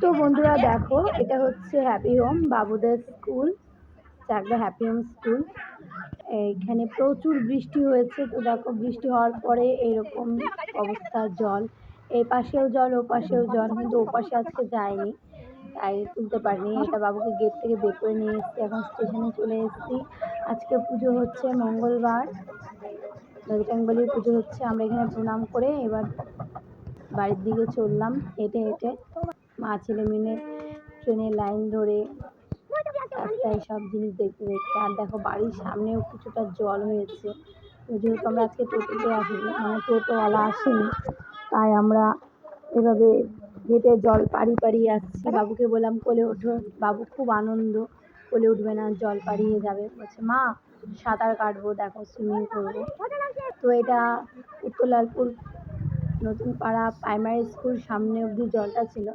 তো বন্ধুরা দেখো, এটা হচ্ছে হ্যাপি হোম বাবুদের school, Chakdah happy home school. এইখানে প্রচুর বৃষ্টি হয়েছে তো দেখো, বৃষ্টি হওয়ার পরে এরকম অবস্থা, জল। এই পাশেও জল, ও পাশেও জল, কিন্তু ও পাশে আজকে যায়নি। তাই তুলতে পারিনি, এটা বাবুকে গেট থেকে বের করে নিয়ে এসেছি, এখন স্টেশনে চলে এসেছি। আজকে পুজো হচ্ছে মঙ্গলবার। বজরংবলির পুজো হচ্ছে, আমরা এখানে প্রণাম করে এবার বাড়ির দিকে চললাম, হেঁটে হেঁটে। মা ছেলে মিলে ট্রেনের লাইন ধরে রাস্তায় সব জিনিস দেখতে দেখতে, আর দেখো বাড়ির সামনেও কিছুটা জল হয়েছে। যেহেতু আমরা আজকে টোটোতে আসিনি মানে টোটোওয়ালা আসেনি, তাই আমরা এভাবে হেঁটে জল পাড়ি পাড়িয়ে আসছি। বাবুকে বললাম, কোলে ওঠো। বাবু খুব আনন্দ, কোলে উঠবে না, জল পাড়িয়ে যাবে। বলছে, মা, সাঁতার কাটবো, দেখো সুইমিং করব। তো এটা উত্তর লালপুর নতুন পাড়া প্রাইমারি স্কুল সামনে অবধি জলটা ছিল।